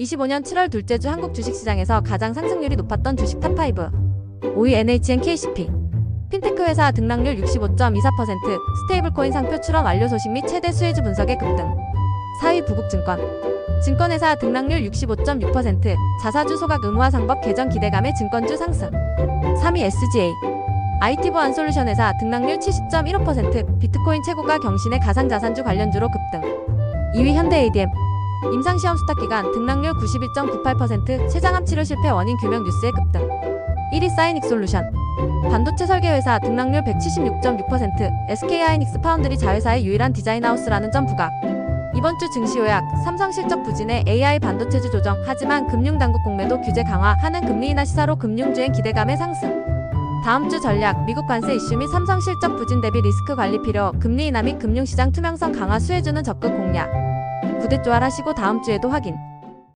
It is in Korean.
25년 7월 둘째 주 한국 주식시장에서 가장 상승률이 높았던 주식 탑5 5위 NHN KCP 핀테크 회사 등락률 65.24% 스테이블코인 상표 출원 완료 소식 및 최대 수혜주 분석의 급등. 4위 부국증권. 증권회사 등락률 65.6% 자사주 소각 의무화 상법 개정 기대감의 증권주 상승. 3위 SGA IT 보안 솔루션 회사 등락률 70.15% 비트코인 최고가 경신의 가상자산주 관련주로 급등. 2위 현대ADM 임상시험 수탁 기간 등락률 91.98% 췌장암 치료 실패 원인 규명 뉴스의 급등. 1위 사이닉 솔루션. 반도체 설계 회사 등락률 176.6% SK하이닉스 파운드리 자회사의 유일한 디자인 하우스라는 점 부각. 이번 주 증시 요약 삼성 실적 부진에 AI 반도체주 조정 하지만 금융당국 공매도 규제 강화 하는 금리 인하 시사로 금융주행 기대감의 상승. 다음 주 전략 미국 관세 이슈 및 삼성 실적 부진 대비 리스크 관리 필요 금리 인하 및 금융시장 투명성 강화 수혜주는 적극 공략 부대 조활하시고 다음 주에도 확인